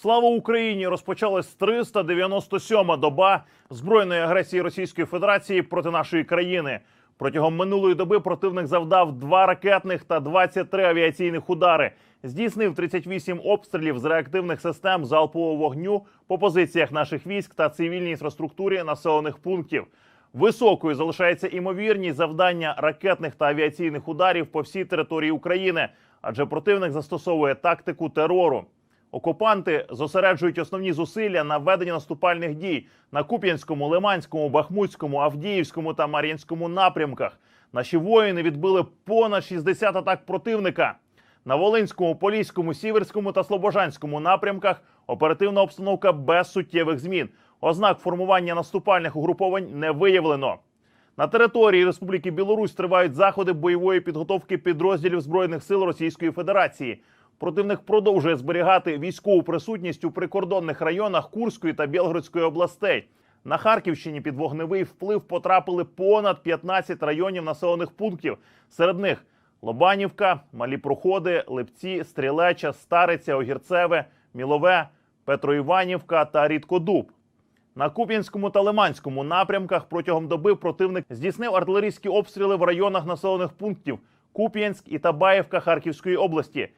Слава Україні! Розпочалась 397-ма доба збройної агресії Російської Федерації проти нашої країни. Протягом минулої доби противник завдав два ракетних та 23 авіаційних удари. Здійснив 38 обстрілів з реактивних систем залпового вогню по позиціях наших військ та цивільній інфраструктурі населених пунктів. Високою залишається імовірність завдання ракетних та авіаційних ударів по всій території України, адже противник застосовує тактику терору. Окупанти зосереджують основні зусилля на веденні наступальних дій на Куп'янському, Лиманському, Бахмутському, Авдіївському та Мар'їнському напрямках. Наші воїни відбили понад 60 атак противника. На Волинському, Поліському, Сіверському та Слобожанському напрямках оперативна обстановка без суттєвих змін. Ознак формування наступальних угруповань не виявлено. На території Республіки Білорусь тривають заходи бойової підготовки підрозділів збройних сил Російської Федерації. Противник продовжує зберігати військову присутність у прикордонних районах Курської та Білгородської областей. На Харківщині під вогневий вплив потрапили понад 15 районів населених пунктів. Серед них Лобанівка, Малі Проходи, Липці, Стрілеча, Стариця, Огірцеве, Мілове, Петроіванівка та Рідкодуб. На Куп'янському та Лиманському напрямках протягом доби противник здійснив артилерійські обстріли в районах населених пунктів Куп'янськ і Табаєвка Харківської області.